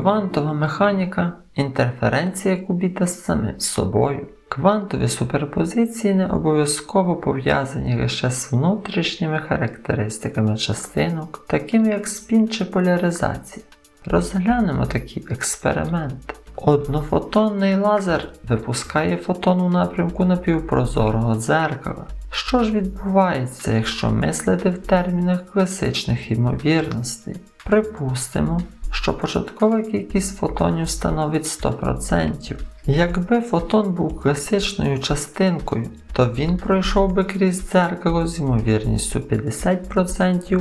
Квантова механіка інтерференція кубіта з собою. Квантові суперпозиції не обов'язково пов'язані лише з внутрішніми характеристиками частинок, такими як спін чи поляризація. Розглянемо такий експеримент. Однофотонний лазер випускає фотон у напрямку напівпрозорого дзеркала. Що ж відбувається, якщо мислити в термінах класичних ймовірностей? Припустимо, що початкова кількість фотонів становить 100%. Якби фотон був класичною частинкою, то він пройшов би крізь дзеркало з ймовірністю 50%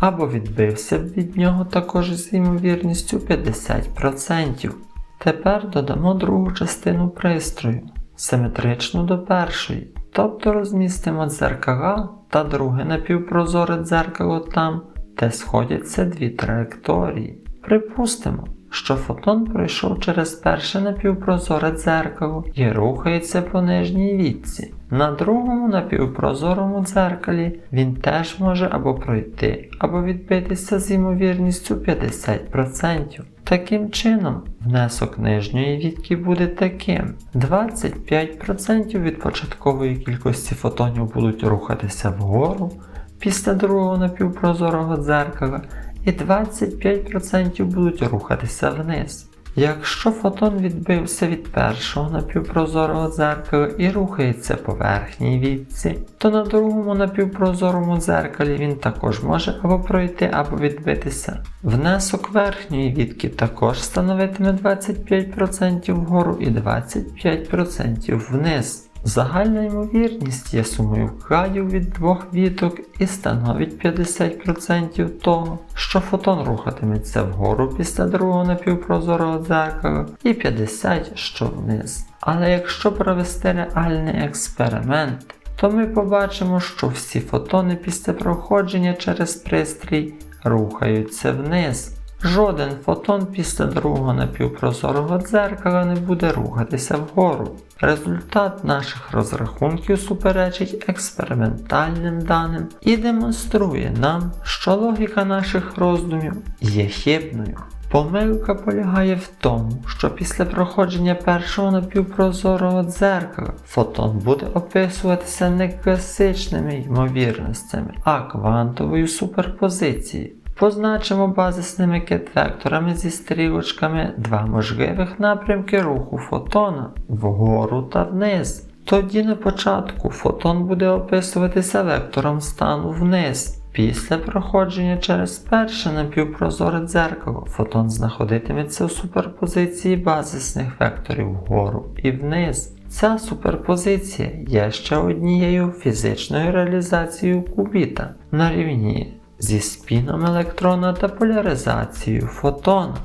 або відбився б від нього також з ймовірністю 50%. Тепер додамо другу частину пристрою, симетричну до першої, тобто розмістимо дзеркала та друге напівпрозоре дзеркало там, де сходяться дві траєкторії. Припустимо, що фотон пройшов через перше напівпрозоре дзеркало і рухається по нижній вітці. На другому напівпрозорому дзеркалі він теж може або пройти, або відбитися з ймовірністю 50%. Таким чином, внесок нижньої вітки буде таким: 25% від початкової кількості фотонів будуть рухатися вгору після другого напівпрозорого дзеркала, і 25% будуть рухатися вниз. Якщо фотон відбився від першого напівпрозорого дзеркала і рухається по верхній вітці, то на другому напівпрозорому дзеркалі він також може або пройти, або відбитися. Внесок верхньої вітки також становитиме 25% вгору і 25% вниз. Загальна ймовірність є сумою вкладів від двох віток і становить 50% того, що фотон рухатиметься вгору після другого напівпрозорого дзеркала, і 50% що вниз. Але якщо провести реальний експеримент, то ми побачимо, що всі фотони після проходження через пристрій рухаються вниз. Жоден фотон після другого напівпрозорого дзеркала не буде рухатися вгору. Результат наших розрахунків суперечить експериментальним даним і демонструє нам, що логіка наших роздумів є хибною. Помилка полягає в тому, що після проходження першого напівпрозорого дзеркала фотон буде описуватися не класичними ймовірностями, а квантовою суперпозицією. Позначимо базисними кет-векторами зі стрілочками два можливих напрямки руху фотона вгору та вниз. Тоді на початку фотон буде описуватися вектором стану вниз. Після проходження через перше напівпрозоре дзеркало фотон знаходитиметься у суперпозиції базисних векторів вгору і вниз. Ця суперпозиція є ще однією фізичною реалізацією кубіта на рівні зі спіном електрона та поляризацією фотона.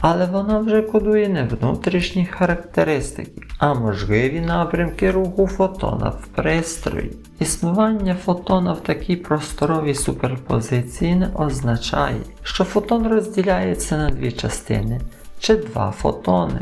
Але вона вже кодує не внутрішні характеристики, а можливі напрямки руху фотона в пристрої. Існування фотона в такій просторовій суперпозиції не означає, що фотон розділяється на дві частини чи два фотони.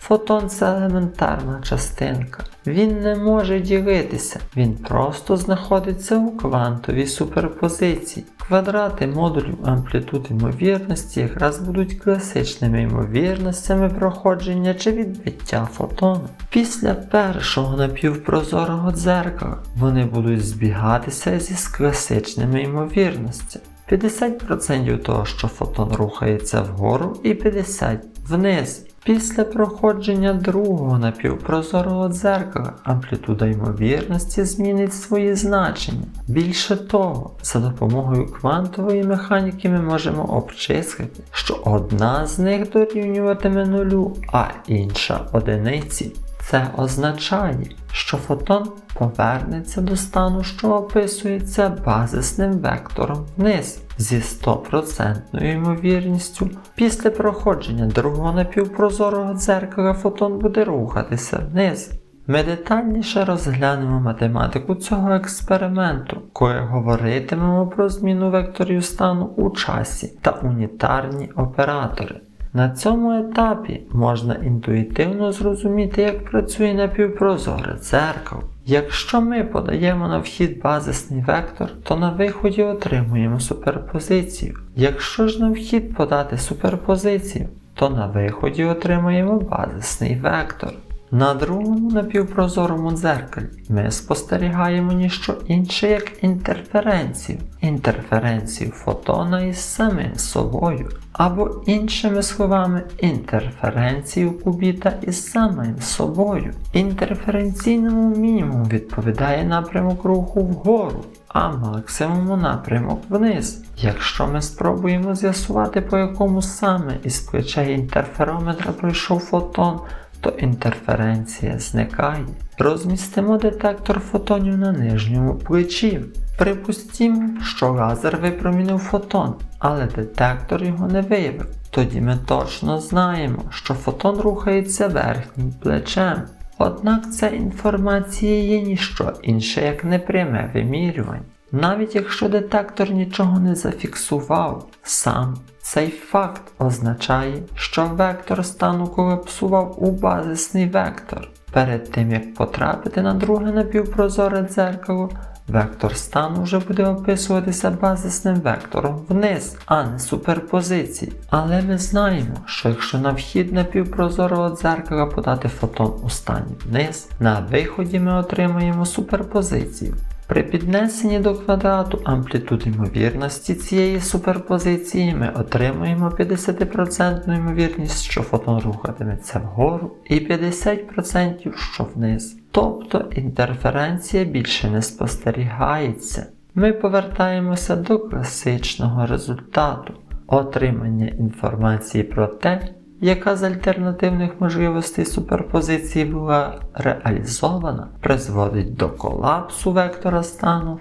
Фотон це елементарна частинка. Він не може ділитися, він просто знаходиться у квантовій суперпозиції. Квадрати модулів амплітуд ймовірності якраз будуть класичними ймовірностями проходження чи відбиття фотону. Після першого напівпрозорого дзеркала вони будуть збігатися зі класичними ймовірностями. 50% того, що фотон рухається вгору, і 50% вниз. Після проходження другого напівпрозорого дзеркала амплітуда ймовірності змінить свої значення. Більше того, за допомогою квантової механіки ми можемо обчислити, що одна з них дорівнюватиме нулю, а інша одиниці. Це означає, що фотон повернеться до стану, що описується базисним вектором вниз зі 100% ймовірністю. Після проходження другого напівпрозорого дзеркала фотон буде рухатися вниз. Ми детальніше розглянемо математику цього експерименту, коли говоритимемо про зміну векторів стану у часі та унітарні оператори. На цьому етапі можна інтуїтивно зрозуміти, як працює напівпрозоре дзеркало. Якщо ми подаємо на вхід базисний вектор, то на виході отримуємо суперпозицію. Якщо ж на вхід подати суперпозицію, то на виході отримаємо базисний вектор. На другому напівпрозорому дзеркалі ми спостерігаємо ніщо інше, як інтерференцію. Інтерференцію фотона із самим собою, або іншими словами, інтерференцію кубіта із самим собою. Інтерференційному мінімуму відповідає напрямок руху вгору, а максимуму напрямок вниз. Якщо ми спробуємо з'ясувати, по якому саме із плечей інтерферометра пройшов фотон, то інтерференція зникає. Розмістимо детектор фотонів на нижньому плечі. Припустімо, що лазер випромінив фотон, але детектор його не виявив. Тоді ми точно знаємо, що фотон рухається верхнім плечем. Однак ця інформація є ніщо інше, як непряме вимірювання. Навіть якщо детектор нічого не зафіксував, сам цей факт означає, що вектор стану колапсував у базисний вектор. Перед тим як потрапити на друге напівпрозоре дзеркало, вектор стану вже буде описуватися базисним вектором вниз, а не суперпозиції. Але ми знаємо, що якщо на вхід напівпрозорого дзеркала подати фотон у стані вниз, на виході ми отримаємо суперпозицію. При піднесенні до квадрату амплітуд ймовірності цієї суперпозиції ми отримуємо 50% ймовірність, що фотон рухатиметься вгору, і 50% що вниз. Тобто інтерференція більше не спостерігається. Ми повертаємося до класичного результату отримання інформації про те, яка з альтернативних можливостей суперпозиції була реалізована, призводить до колапсу вектора стану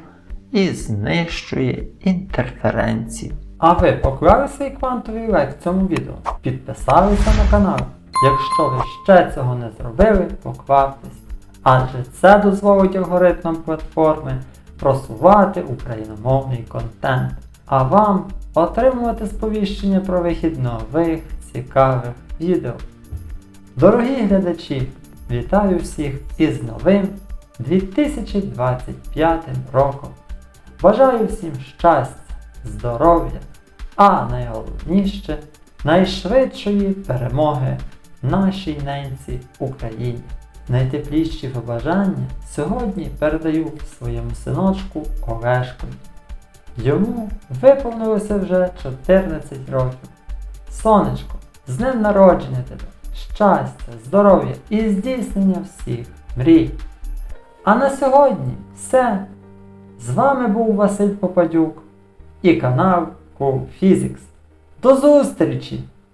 і знищує інтерференцію. А ви поклали свій квантовий лайк цьому відео? Підписалися на канал? Якщо ви ще цього не зробили, покваптесь. Адже це дозволить алгоритмам платформи просувати україномовний контент, а вам отримувати сповіщення про вихід нових цікавих відео. Дорогі глядачі, вітаю всіх із новим 2025 роком. Бажаю всім щастя, здоров'я, а найголовніше найшвидшої перемоги нашій ненці Україні. Найтепліші побажання сьогодні передаю своєму синочку Олешкові. Йому виповнилося вже 14 років. Сонечко, з днем народження тебе, щастя, здоров'я і здійснення всіх мрій. А на сьогодні все. З вами був Василь Попадюк і канал Cool Physics. До зустрічі!